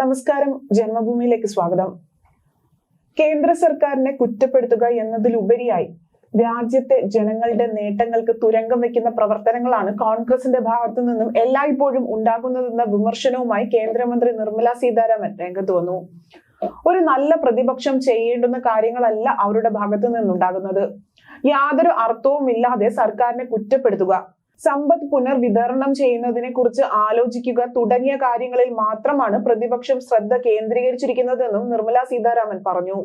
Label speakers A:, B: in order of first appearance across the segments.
A: നമസ്കാരം. ജന്മഭൂമിയിലേക്ക് സ്വാഗതം. കേന്ദ്ര സർക്കാരിനെ കുറ്റപ്പെടുത്തുക എന്നതിലുപരിയായി രാജ്യത്തെ ജനങ്ങളുടെ നേട്ടങ്ങൾക്ക് തുരങ്കം വെക്കുന്ന പ്രവർത്തനങ്ങളാണ് കോൺഗ്രസിന്റെ ഭാഗത്തു നിന്നും എല്ലായ്പ്പോഴും ഉണ്ടാകുന്നതെന്ന വിമർശനവുമായി കേന്ദ്രമന്ത്രി നിർമ്മല സീതാരാമൻ രംഗത്ത് വന്നു. ഒരു നല്ല പ്രതിപക്ഷം ചെയ്യേണ്ടുന്ന കാര്യങ്ങളല്ല അവരുടെ ഭാഗത്തു നിന്നുണ്ടാകുന്നത്. യാതൊരു അർത്ഥവും ഇല്ലാതെ സർക്കാരിനെ കുറ്റപ്പെടുത്തുക. സമ്പത്ത് പുനർവിതരണം ചെയ്യുന്നതിനെ കുറിച്ച് ആലോചിക്കുക തുടങ്ങിയ കാര്യങ്ങളിൽ മാത്രമാണ് പ്രതിപക്ഷം ശ്രദ്ധ കേന്ദ്രീകരിച്ചിരിക്കുന്നതെന്നും നിർമ്മല സീതാരാമൻ പറഞ്ഞു.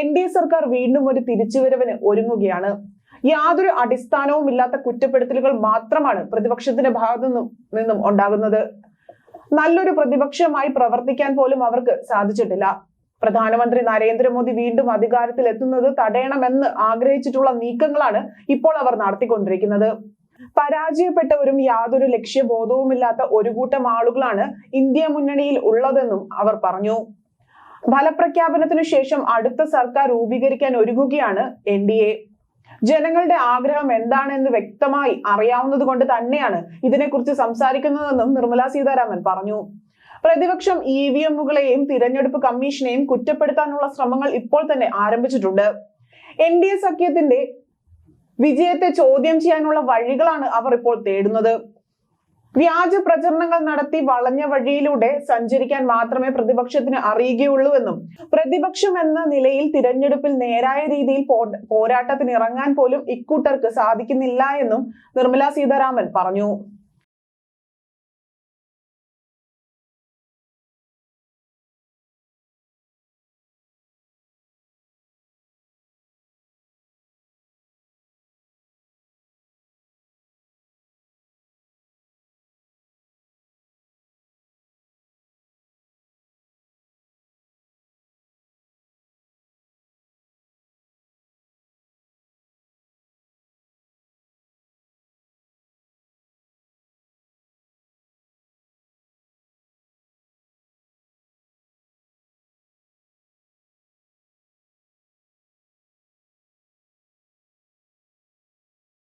A: എൻ ഡി എ സർക്കാർ വീണ്ടും ഒരു തിരിച്ചുവരവിന് ഒരുങ്ങുകയാണ്. യാതൊരു അടിസ്ഥാനവും ഇല്ലാത്ത കുറ്റപ്പെടുത്തലുകൾ മാത്രമാണ് പ്രതിപക്ഷത്തിന്റെ ഭാഗത്തു നിന്നും ഉണ്ടാകുന്നത്. നല്ലൊരു പ്രതിപക്ഷമായി പ്രവർത്തിക്കാൻ പോലും അവർക്ക് സാധിച്ചിട്ടില്ല. പ്രധാനമന്ത്രി നരേന്ദ്രമോദി വീണ്ടും അധികാരത്തിൽ എത്തുന്നത് തടയണമെന്ന് ആഗ്രഹിച്ചിട്ടുള്ള നീക്കങ്ങളാണ് ഇപ്പോൾ അവർ നടത്തിക്കൊണ്ടിരിക്കുന്നത്. പരാജയപ്പെട്ടവരും യാതൊരു ലക്ഷ്യബോധവുമില്ലാത്ത ഒരു കൂട്ടം ആളുകളാണ് ഇന്ത്യ മുന്നണിയിൽ ഉള്ളതെന്നും അവർ പറഞ്ഞു. ഫലപ്രഖ്യാപനത്തിനു ശേഷം അടുത്ത സർക്കാർ രൂപീകരിക്കാൻ ഒരുങ്ങുകയാണ് എൻ ഡി എ. ജനങ്ങളുടെ ആഗ്രഹം എന്താണെന്ന് വ്യക്തമായി അറിയാവുന്നത് കൊണ്ട് തന്നെയാണ് ഇതിനെക്കുറിച്ച് സംസാരിക്കുന്നതെന്നും നിർമ്മല സീതാരാമൻ പറഞ്ഞു. പ്രതിപക്ഷം ഇ വി എമ്മുകളെയും തിരഞ്ഞെടുപ്പ് കമ്മീഷനെയും കുറ്റപ്പെടുത്താനുള്ള ശ്രമങ്ങൾ ഇപ്പോൾ തന്നെ ആരംഭിച്ചിട്ടുണ്ട്. എൻ ഡി എ സഖ്യത്തിന്റെ വിജയത്തെ ചോദ്യം ചെയ്യാനുള്ള വഴികളാണ് അവർ ഇപ്പോൾ തേടുന്നത്. വ്യാജ പ്രചരണങ്ങൾ നടത്തി വളഞ്ഞ വഴിയിലൂടെ സഞ്ചരിക്കാൻ മാത്രമേ പ്രതിപക്ഷത്തിന് അറിയുകയുള്ളൂ എന്നും പ്രതിപക്ഷം എന്ന നിലയിൽ തിരഞ്ഞെടുപ്പിൽ നേരായ രീതിയിൽ പോരാട്ടത്തിന് ഇറങ്ങാൻ പോലും ഇക്കൂട്ടർക്ക് സാധിക്കുന്നില്ല എന്നും നിർമ്മല സീതാരാമൻ പറഞ്ഞു.